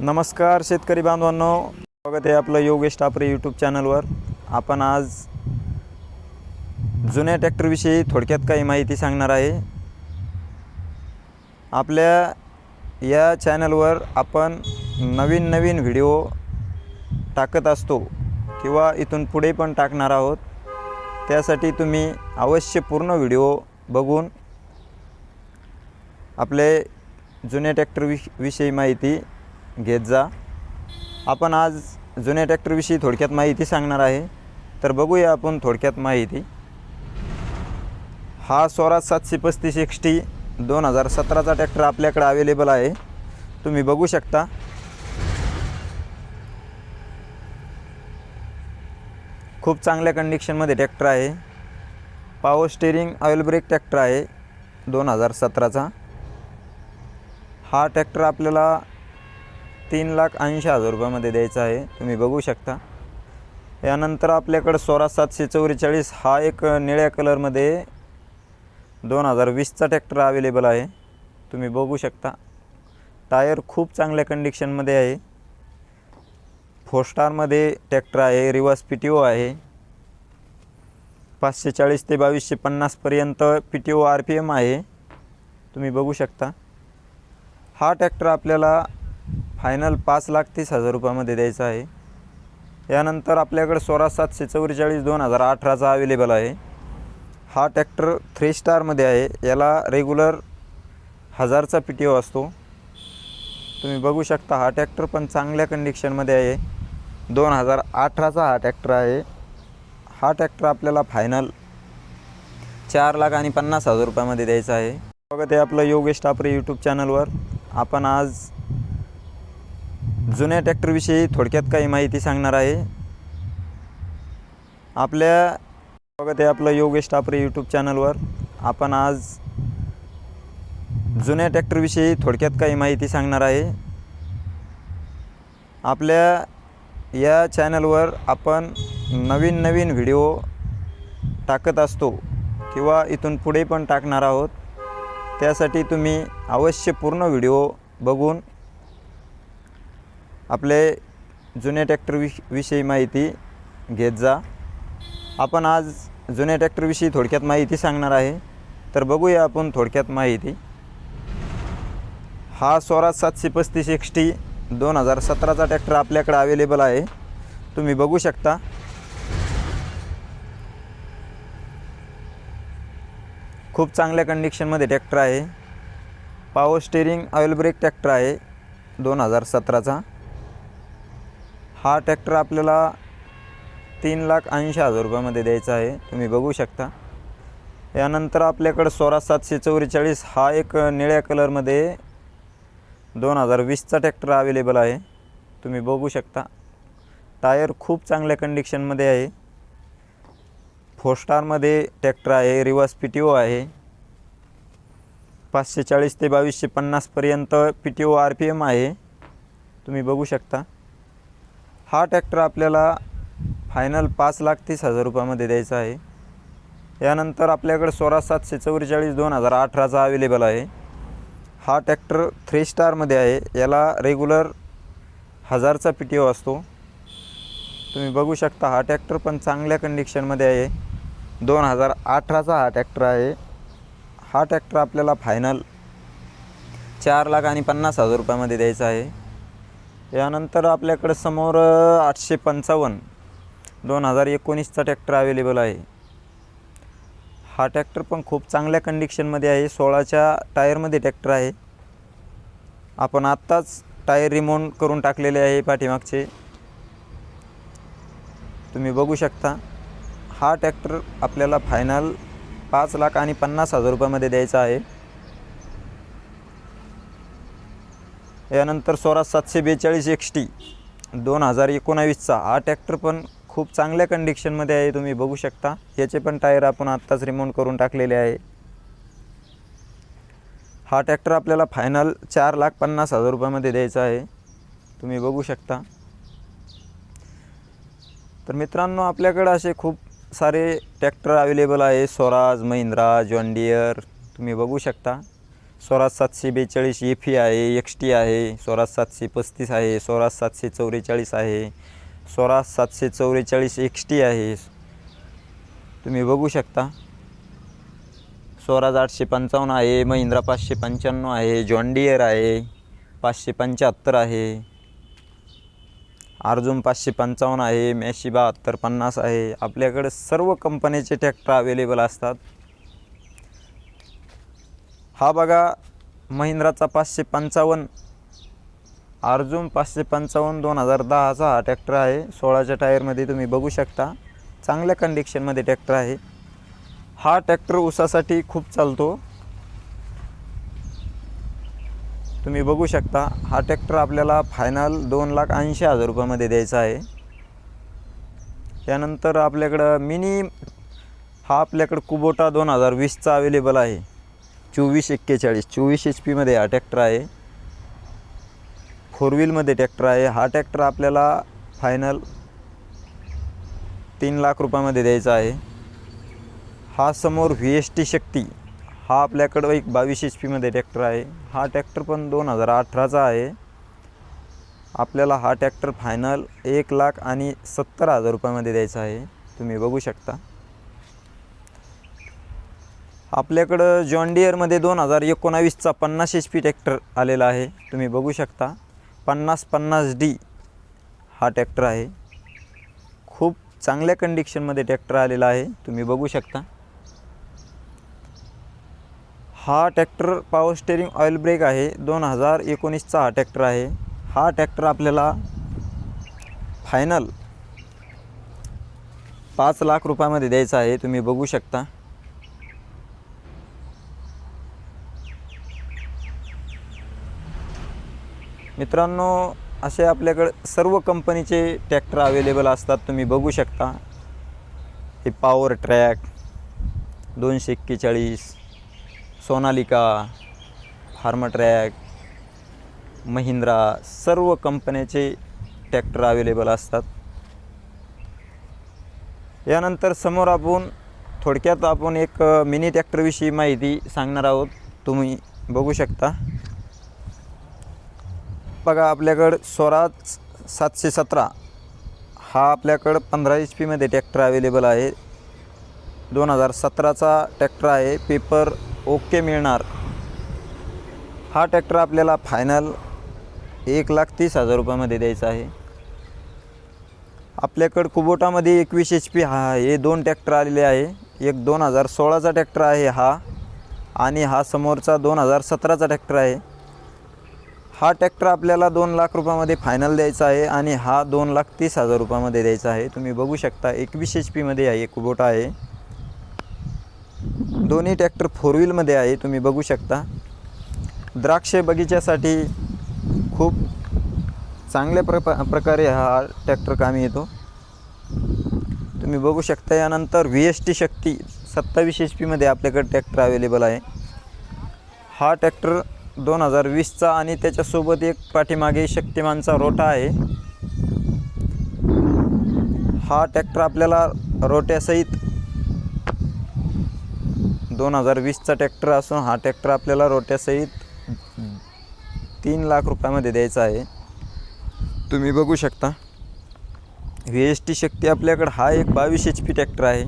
नमस्कार शेतकरी बांधवांनो. स्वागत आहे आपलं योगेश टापरे यूट्यूब चॅनलवर आपण आज जुन्या ट्रॅक्टरविषयी थोडक्यात काही माहिती सांगणार आहे. आपल्या या चॅनलवर आपण नवीन नवीन व्हिडिओ टाकत असतो किंवा इथून पुढे पण टाकणार आहोत. त्यासाठी तुम्ही अवश्य पूर्ण व्हिडिओ बघून आपले जुन्या ट्रॅक्टर विषयी माहिती घेत जा. आपण आज जुन्या ट्रॅक्टरविषयी थोडक्यात माहिती सांगणार आहे. तर बघूया आपण थोडक्यात माहिती. हा स्वराज सातशे पस्तीस एक्स टी दोन हजार सतराचा ट्रॅक्टर आपल्याकडे अवेलेबल आहे. तुम्ही बघू शकता. खूप चांगल्या कंडिशनमध्ये ट्रॅक्टर आहे. Power steering oil brake tractor आहे दोन हजार सतराचा. हा ट्रॅक्टर आपल्याला तीन लाख ऐंशी हजार रुपयामध्ये द्यायचा आहे. तुम्ही बघू शकता. यानंतर आपल्याकडं सोळा सातशे चौवेचाळीस हा एक निळ्या कलरमध्ये दोन हजार वीसचा ट्रॅक्टर अवेलेबल आहे. तुम्ही बघू शकता. टायर खूप चांगल्या कंडिशनमध्ये आहे. फोर स्टारमध्ये ट्रॅक्टर आहे रिवर्स पी टी ओ आहे. पाचशे चाळीस ते बावीसशे पन्नासपर्यंत P T O R P M आहे. तुम्ही बघू शकता. हा ट्रॅक्टर आपल्याला फायनल पाच लाख तीस हजार रुपयामध्ये द्यायचा आहे. यानंतर आपल्याकडे सोळा सातशे चौवेचाळीस दोन हजार अठराचा अवेलेबल आहे. हा ट्रॅक्टर थ्री स्टारमध्ये आहे. याला रेग्युलर हजारचा पी टी ओ असतो. तुम्ही बघू शकता हा ट्रॅक्टर पण चांगल्या कंडिशनमध्ये आहे. दोन हजार अठराचा हा ट्रॅक्टर आहे. हा ट्रॅक्टर आपल्याला फायनल चार लाख आणि पन्नास हजार रुपयामध्ये द्यायचा आहे. बघत आहे आपलं योगेश टापरे यूट्यूब चॅनलवर आपण आज जुन्या ट्रॅक्टरविषयी थोडक्यात काही माहिती सांगणार आहे. आपल्या बघत आहे आपलं योगेश टापरे यूट्यूब चॅनलवर आपण आज जुन्या ट्रॅक्टरविषयी थोडक्यात काही माहिती सांगणार आहे. आपल्या या चॅनलवर आपण नवीन नवीन व्हिडिओ टाकत असतो किंवा इथून पुढे पण टाकणार आहोत. त्यासाठी तुम्ही अवश्य पूर्ण व्हिडिओ बघून आपले जुन्या ट्रॅक्टर विष विषयी माहिती घेत जा. आपण आज जुन्या ट्रॅक्टरविषयी थोडक्यात माहिती सांगणार आहे. तर बघूया आपण थोडक्यात माहिती. हा स्वराज सातशे पस्तीस एक्स टी दोन हजार सतराचा ट्रॅक्टर आपल्याकडे अवेलेबल आहे. तुम्ही बघू शकता. खूप चांगल्या कंडिशनमध्ये ट्रॅक्टर आहे. Power steering oil brake tractor आहे दोन हजार सतराचा. हा ट्रॅक्टर आपल्याला तीन लाख ऐंशी हजार रुपयामध्ये द्यायचा आहे. तुम्ही बघू शकता. यानंतर आपल्याकडं सोळा सातशे चौवेचाळीस हा एक निळ्या कलरमध्ये दोन हजार वीसचा ट्रॅक्टर अवेलेबल आहे. तुम्ही बघू शकता. टायर खूप चांगल्या कंडिशनमध्ये आहे. फोर स्टारमध्ये ट्रॅक्टर आहे. रिवर्स पी टी ओ आहे. पाचशे चाळीस ते बावीसशे पन्नासपर्यंत P T O R P M आहे. तुम्ही बघू शकता. हा ट्रॅक्टर आपल्याला फायनल पाच लाख तीस हजार रुपयामध्ये द्यायचा आहे. यानंतर आपल्याकडे सोळा सातशे चौवेचाळीस दोन हजार अठराचा अवेलेबल आहे. हा ट्रॅक्टर थ्री स्टारमध्ये आहे. याला रेग्युलर हजारचा पी टी ओ असतो. तुम्ही बघू शकता हा ट्रॅक्टर पण चांगल्या कंडिशनमध्ये आहे. दोन हजार अठराचा हा ट्रॅक्टर आहे. हा ट्रॅक्टर आपल्याला फायनल चार लाख आणि पन्नास हजार रुपयामध्ये द्यायचा आहे. यानंतर आपल्याकडे समोर आठशे पंचावन्न. दोन हजार एकोणीसचा ट्रॅक्टर अवेलेबल आहे. हा ट्रॅक्टर पण खूप चांगल्या कंडिशनमध्ये आहे. सोळाच्या टायरमध्ये ट्रॅक्टर आहे. आपण आत्ताच टायर रिमोन करून टाकलेले आहे पाठीमागचे. तुम्ही बघू शकता हा ट्रॅक्टर आपल्याला फायनल पाच लाख आणि पन्नास हजार रुपयामध्ये द्यायचा आहे. यानंतर स्वराज सातशे बेचाळीस एक्स टी दोन हजार एकोणावीसचा हा ट्रॅक्टर पण खूप चांगल्या कंडिशनमध्ये आहे तुम्ही बघू शकता. याचे पण टायर आपण आत्ताच रिमोट करून टाकलेले आहे. हा ट्रॅक्टर आपल्याला फायनल चार लाख पन्नास हजार रुपयामध्ये द्यायचा आहे. तुम्ही बघू शकता. तर मित्रांनो आपल्याकडं असे खूप सारे ट्रॅक्टर अवेलेबल आहे. स्वराज महिंद्रा जॉन डियर तुम्ही बघू शकता. स्वराज सातशे बेचाळीस एफी आहे एक्स टी आहे स्वराज सातशे पस्तीस आहे स्वराज सातशे चौवेचाळीस आहे स्वराज सातशे चौवेचाळीस एक्स टी आहे. तुम्ही बघू शकता. स्वराज आठशे पंचावन्न आहे महिंद्रा पाचशे पंच्याण्णव आहे जॉन्डियर आहे पाचशे पंच्याहत्तर आहे. अर्जुन पाचशे पंचावन्न आहे मॅशी बहात्तर पन्नास आहे. आपल्याकडे सर्व कंपनीचे ट्रॅक्टर अवेलेबल असतात. हा बघा महिंद्राचा पाचशे पंचावन्न अर्जुन पाचशे पंचावन्न दोन हजार दहाचा हा ट्रॅक्टर आहे. सोळाच्या टायरमध्ये तुम्ही बघू शकता चांगल्या कंडिशनमध्ये ट्रॅक्टर आहे. हा ट्रॅक्टर ऊसासाठी खूप चालतो. तुम्ही बघू शकता हा ट्रॅक्टर आपल्याला फायनल दोन लाख ऐंशी हजार रुपयामध्ये द्यायचा आहे. त्यानंतर आपल्याकडं मिनी हा आपल्याकडं कुबोटा दोन हजार वीसचा अवेलेबल आहे. चोवीस एक्केचाळीस. चोवीस एच पीमध्ये हा ट्रॅक्टर आहे. फोर व्हीलमध्ये ट्रॅक्टर आहे. हा ट्रॅक्टर आपल्याला फायनल तीन लाख रुपयामध्ये द्यायचा आहे. हा समोर व्ही एस टी शक्ती हा आपल्याकडं एक बावीस एच पीमध्ये ट्रॅक्टर आहे. हा ट्रॅक्टर पण दोन हजार अठराचा आहे. आपल्याला हा ट्रॅक्टर फायनल एक लाख आणि सत्तर हजार रुपयामध्ये द्यायचा आहे. तुम्ही बघू शकता. आपल्याकडं जॉन्डियरमध्ये दोन हजार एकोणावीसचा पन्नास एच पी ट्रॅक्टर आलेला आहे. तुम्ही बघू शकता. पन्नास पन्नास डी हा ट्रॅक्टर आहे. खूप चांगल्या कंडिशनमध्ये ट्रॅक्टर आलेला आहे. तुम्ही बघू शकता. हा tractor power steering oil brake आहे. दोन हजार एकोणीसचा हा ट्रॅक्टर आहे. हा ट्रॅक्टर आपल्याला फायनल पाच लाख रुपयामध्ये द्यायचा आहे. तुम्ही बघू शकता. मित्रांनो असे आपल्याकडे सर्व कंपनीचे ट्रॅक्टर अवेलेबल असतात तुम्ही बघू शकता. हे पॉवर ट्रॅक दोनशे एक्केचाळीस सोनालिका फार्माट्रॅक महिंद्रा सर्व कंपन्याचे ट्रॅक्टर अवेलेबल असतात. यानंतर समोर आपण थोडक्यात आपण एक मिनी ट्रॅक्टरविषयी माहिती सांगणार आहोत. तुम्ही बघू शकता. बघा आपल्याकडं स्वराज सातशे सतरा. हा आपल्याकडं पंधरा एच पीमध्ये ट्रॅक्टर अवेलेबल आहे. दोन हजार सतराचा ट्रॅक्टर आहे. पेपर ओके मिळणार. हा ट्रॅक्टर आपल्याला फायनल एक लाख तीस हजार रुपयामध्ये द्यायचा आहे. आपल्याकडं कुबोटामध्ये एकवीस एच पी हा हे दोन ट्रॅक्टर आलेले आहे. एक दोन हजार सोळाचा ट्रॅक्टर आहे हा. आणि हा समोरचा दोन हजार सतराचा ट्रॅक्टर आहे. हा ट्रॅक्टर आपल्याला दोन लाख रुपयामध्ये फायनल द्यायचा आहे आणि हा दोन लाख तीस हजार रुपयामध्ये द्यायचा आहे. तुम्ही बघू शकता एकवीस एच पीमध्ये आहे कुबोटा आहे. दोन्ही ट्रॅक्टर फोर व्हीलमध्ये आहे तुम्ही बघू शकता. द्राक्ष बगीच्यासाठी खूप चांगल्या प्रप प्रकारे हा ट्रॅक्टर कामी येतो. तुम्ही बघू शकता यानंतर व्ही एस टी शक्ती सत्तावीस एच पीमध्ये आपल्याकडे ट्रॅक्टर अवेलेबल आहे. हा ट्रॅक्टर दोन हजार वीसचा आणि त्याच्यासोबत एक पाठीमागे शक्तिमानचा रोटा आहे. हा ट्रॅक्टर आपल्याला रोट्यासहित दोन हजार वीसचा ट्रॅक्टर असून हा ट्रॅक्टर आपल्याला रोट्यासहित तीन लाख रुपयामध्ये द्यायचा आहे. तुम्ही बघू शकता. व्ही एस टी शक्ती आपल्याकडं हा एक बावीस एच पी ट्रॅक्टर आहे.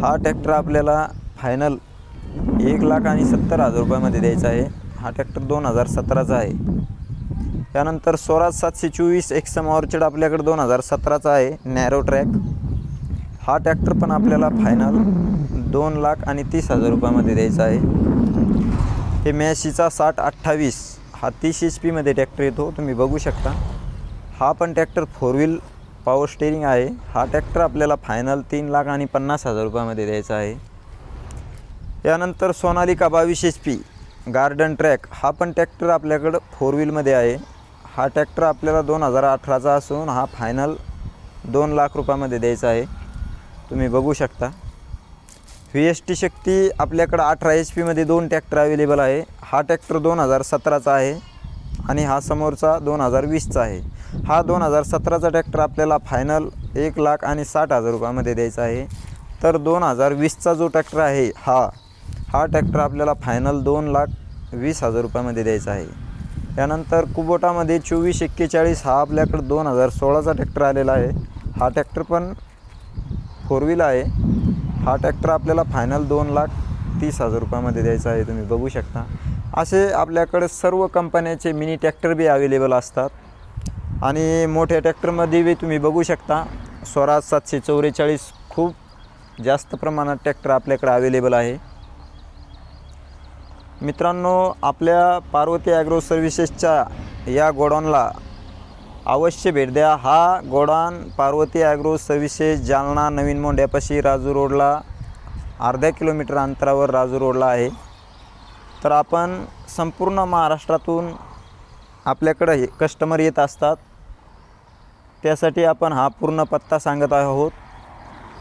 हा ट्रॅक्टर आपल्याला फायनल एक लाख आणि सत्तर हजार रुपयामध्ये द्यायचा आहे. हा ट्रॅक्टर दोन हजार सतराचा आहे. त्यानंतर स्वराज सातशे चोवीस एक्सम ऑर्चिड आपल्याकडे दोन हजार सतराचा आहे नॅरो ट्रॅक हा ट्रॅक्टर पण आपल्याला फायनल दोन लाख आणि तीस हजार रुपयामध्ये द्यायचा आहे. हे मॅशीचा साठ अठ्ठावीस हा तीस एच पीमध्ये ट्रॅक्टर येतो तुम्ही बघू शकता. हा पण tractor four wheel power steering आहे. हा ट्रॅक्टर आपल्याला फायनल तीन लाख आणि पन्नास हजार रुपयामध्ये द्यायचा आहे. यानंतर सोनालिका बावीस एच पी. गार्डन ट्रॅक हा पण ट्रॅक्टर आपल्याकडं फोर व्हीलमध्ये आहे. हा ट्रॅक्टर आपल्याला दोन हजार अठराचा असून हा फायनल दोन लाख रुपयामध्ये द्यायचा आहे. तुम्ही बघू शकता. व्ही एस टी शक्ती आपल्याकडं अठरा एच पीमध्ये दोन ट्रॅक्टर अवेलेबल आहे. हा ट्रॅक्टर दोन हजार सतराचा आहे आणि हा समोरचा दोन हजार वीसचा आहे. हा दोन हजार सतराचा ट्रॅक्टर आपल्याला फायनल एक लाख आणि साठ हजार रुपयामध्ये द्यायचा आहे. तर दोन हजार वीसचा जो ट्रॅक्टर आहे हा हा ट्रॅक्टर आपल्याला फायनल दोन लाख वीस हजार रुपयामध्ये द्यायचा आहे. त्यानंतर कुबोटामध्ये चोवीस एक्केचाळीस हा आपल्याकडं दोन हजार सोळाचा ट्रॅक्टर आलेला आहे. हा ट्रॅक्टर पण फोर व्हील आहे. हा ट्रॅक्टर आपल्याला फायनल दोन लाख तीस हजार रुपयामध्ये द्यायचा आहे. तुम्ही बघू शकता. असे आपल्याकडे सर्व कंपन्याचे मिनी ट्रॅक्टर बी अवेलेबल असतात. आणि मोठ्या ट्रॅक्टरमध्ये बी तुम्ही बघू शकता स्वराज सातशे चौवेचाळीस खूप जास्त प्रमाणात ट्रॅक्टर आपल्याकडे अवेलेबल आहे. मित्रांनो आपल्या पार्वती ॲग्रो सर्व्हिसेसच्या या गोडाऊनला अवश्य भेट द्या. हा godown Parvati agro services Jalna नवीन मोंड्यापाशी राजू रोडला अर्ध्या किलोमीटर अंतरावर राजू रोडला आहे. तर आपण संपूर्ण महाराष्ट्रातून आपल्याकडं हे कस्टमर येत असतात. त्यासाठी आपण हा पूर्ण पत्ता सांगत आहोत.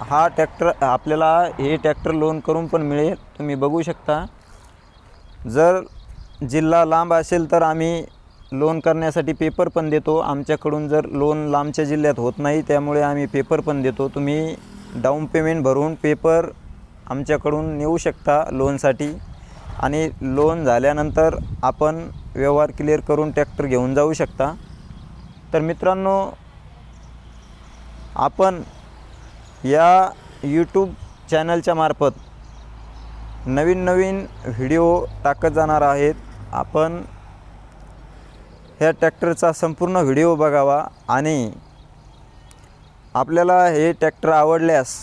हा ट्रॅक्टर आपल्याला हे ट्रॅक्टर लोन करून पण मिळेल. तुम्ही बघू शकता. जर जिल्हा लांब असेल तर आम्ही लोन करण्यासाठी पेपर पण देतो. आमच्याकडून जर लोन लांबच्या जिल्ह्यात होत नाही त्यामुळे आम्ही पेपर पण देतो. तुम्ही डाऊन पेमेंट भरून पेपर आमच्याकडून नेऊ शकता लोनसाठी आणि लोन झाल्यानंतर आपण व्यवहार क्लिअर करून ट्रॅक्टर घेऊन जाऊ शकता. तर मित्रांनो आपण या यूट्यूब चॅनलच्या मार्फत नवीन नवीन व्हिडिओ टाकत जाणार आहेत. आपण ह्या ट्रॅक्टरचा संपूर्ण व्हिडिओ बघावा आणि आपल्याला हे ट्रॅक्टर आवडल्यास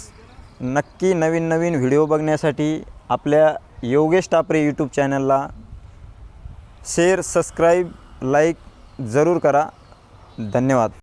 नक्की नवीन नवीन व्हिडिओ बघण्यासाठी आपल्या योगेश टापरे यूट्यूब चॅनलला शेअर सबस्क्राईब लाईक जरूर करा. धन्यवाद.